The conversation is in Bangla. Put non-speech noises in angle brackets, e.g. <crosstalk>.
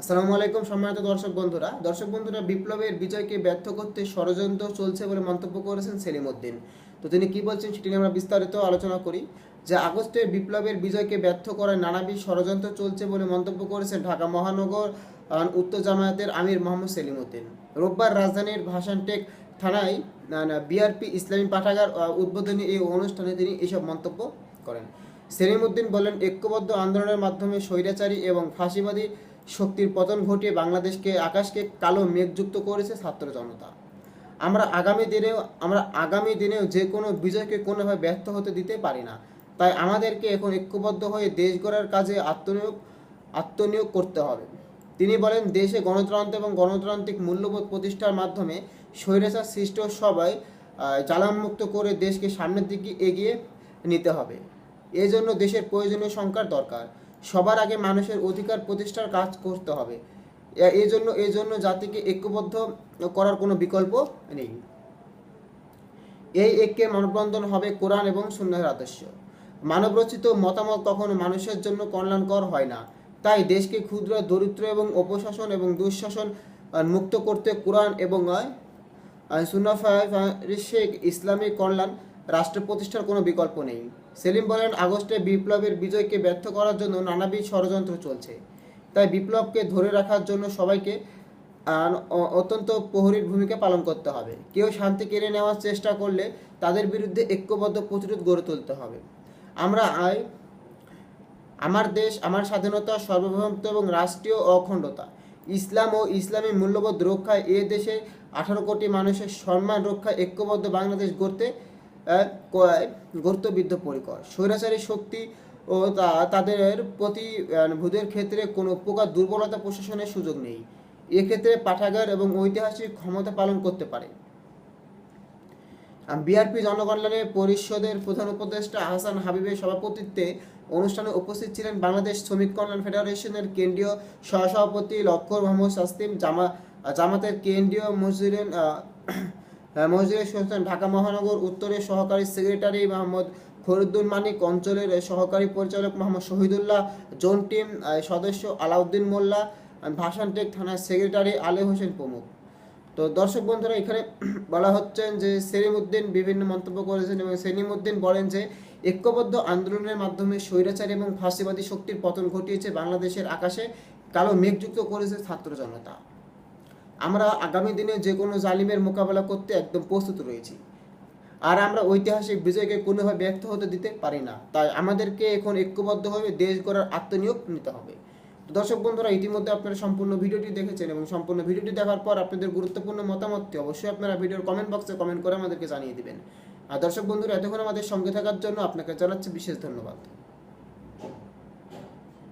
আসসালামু আলাইকুম সম্মানিত দর্শক বন্ধুরা। দর্শক বন্ধুরা, বিপ্লবের বিজয়কে ব্যর্থ করতে ষড়যন্ত্র চলছে বলে মন্তব্য করেছেন সেলিম উদ্দিন তো তিনি কি বলছেন সেটি নিয়ে আমরা বিস্তারিত আলোচনা করি। যে আগস্টে বিপ্লবের বিজয়কে ব্যর্থ করায় নানাবিধ ষড়যন্ত্র চলছে বলে মন্তব্য করেছেন ঢাকা মহানগর উত্তর জামায়াতের আমির মোহাম্মদ সেলিম উদ্দিন রোববার রাজধানীর ভাষানটেক থানায় বিআরপি ইসলামী পাঠাগার উদ্বোধনী এই অনুষ্ঠানে তিনি এসব মন্তব্য করেন। সেলিম উদ্দিন বলেন, ঐক্যবদ্ধ আন্দোলনের মাধ্যমে স্বৈরাচারী এবং ফাঁসিবাদী শক্তির পতন ঘটিয়ে বাংলাদেশকে আকাশকে কালো মেঘযুক্ত করেছে ছাত্র জনতা। আমরা আগামী দিনেও, আমরা আগামী দিনেও যে কোনো বিজয়কে কোনোভাবে ব্যর্থ হতে দিতে পারি না। তাই আমাদেরকে এখন ঐক্যবদ্ধ হয়ে দেশ গড়ার কাজে আত্মনিয়োগ আত্মনিয়োগ করতে হবে। তিনি বলেন, দেশে গণতন্ত্র এবং গণতান্ত্রিক মূল্যবোধ প্রতিষ্ঠার মাধ্যমে স্বৈরাচার সৃষ্ট সবাই জ্বালামুক্ত করে দেশকে সামনের দিকে এগিয়ে নিতে হবে। এই জন্য দেশের প্রয়োজনীয় সংখ্যার দরকার। সবার আগে মানুষের অধিকার প্রতিষ্ঠার কাজ করতে হবে। এই জন্য এই জন্য জাতিকে ঐক্যবদ্ধ করার কোনো বিকল্প নেই। এই ঐক্যের মানববন্ধন হবে কোরআন এবং সুন্নাহের আদর্শ। মানবরচিত মতামত কখনো মানুষের জন্য কল্যাণকর হয় না। তাই দেশকে ক্ষুদ্র, দরিদ্র এবং অপশাসন এবং দুঃশাসন মুক্ত করতে কোরআন এবং শেখ ইসলামী কল্যাণ রাষ্ট্র প্রতিষ্ঠার কোনো বিকল্প নেই। সেলিম বলেন, আগস্টে বিপ্লবের বিজয়কে ব্যর্থ করার জন্য নানাবিধ ষড়যন্ত্র চলছে। তাই বিপ্লবকে ধরে রাখার জন্য সবাইকে অত্যন্ত প্রহরীর ভূমিকা পালন করতে হবে। কেউ শান্তি কেড়ে নেওয়ার চেষ্টা করলে তাদের বিরুদ্ধে ঐক্যবদ্ধ প্রতিরোধ গড়ে তুলতে হবে। আমরা আয় আমার দেশ, আমার স্বাধীনতা, সার্বভৌমত্ব এবং রাষ্ট্রীয় অখণ্ডতা, ইসলাম ও ইসলামী মূল্যবোধ রক্ষায় এ দেশে আঠারো কোটি মানুষের সম্মান রক্ষায় ঐক্যবদ্ধ বাংলাদেশ গড়তে গুরুত্ববিদ্ধ পরিকর। স্বৈরাচারী শক্তি ও তাদের প্রতিভূদের ক্ষেত্রে কোনো প্রকার দুর্বলতা প্রশাসনের সুযোগ নেই। এক্ষেত্রে পাঠাগার এবং ঐতিহাসিক ক্ষমতা পালন করতে পারে। বিআরপি জনকল্যাণে পরিষদের প্রধান উপদেষ্টা আহসান হাবিবের সভাপতিত্বে অনুষ্ঠানে উপস্থিত ছিলেন বাংলাদেশ শ্রমিক কল্যাণ ফেডারেশনের কেন্দ্রীয় সহসভাপতি লক্ষর মোহাম্মদ সাস্তিম জামা, জামাতের কেন্দ্রীয় মসজিদের মসজিদের সুলতান ঢাকা মহানগর উত্তরের সহকারী সেক্রেটারি মোহাম্মদ ফরিদুল মানিক, অঞ্চলের সহকারী পরিচালক মোহাম্মদ শহীদুল্লাহ, জোন টিম সদস্য আলাউদ্দিন মোল্লা ভাষানটেক থানার সেক্রেটারি আলে হোসেন প্রমুখ। তো দর্শক বন্ধুরা, এখানে <clears throat> বলা হচ্ছেন যে সেলিম উদ্দিন বিভিন্ন মন্তব্য করেছেন এবং সেলিম উদ্দিন বলেন যে, ঐক্যবদ্ধ আন্দোলনের মাধ্যমে স্বৈরাচারী এবং ফাঁসিবাদী শক্তির পতন ঘটিয়েছে বাংলাদেশের আকাশে, কালো মেঘযুক্ত করেছে ছাত্র জনতা। আমরা আগামী দিনে যে কোনো জালিমের মোকাবেলা করতে একদম প্রস্তুত রয়েছি। আর আমরা ঐতিহাসিক বিজয়কে কোনোভাবে ব্যর্থ হতে দিতে পারি না। তাই আমাদেরকে এখন ঐক্যবদ্ধভাবে দেশ গড়ার আত্মনিয়োগ নিতে হবে। দর্শক বন্ধুরা, ইতিমধ্যে আপনারা সম্পূর্ণ ভিডিওটি দেখেছেন এবং সম্পূর্ণ ভিডিওটি দেখার পর আপনাদের গুরুত্বপূর্ণ মতামতটি অবশ্যই আপনারা ভিডিওর কমেন্ট বক্সে কমেন্ট করে আমাদেরকে জানিয়ে দিবেন। আর দর্শক বন্ধুরা, এতক্ষণ আমাদের সঙ্গে থাকার জন্য আপনাকে জানাচ্ছি বিশেষ ধন্যবাদ।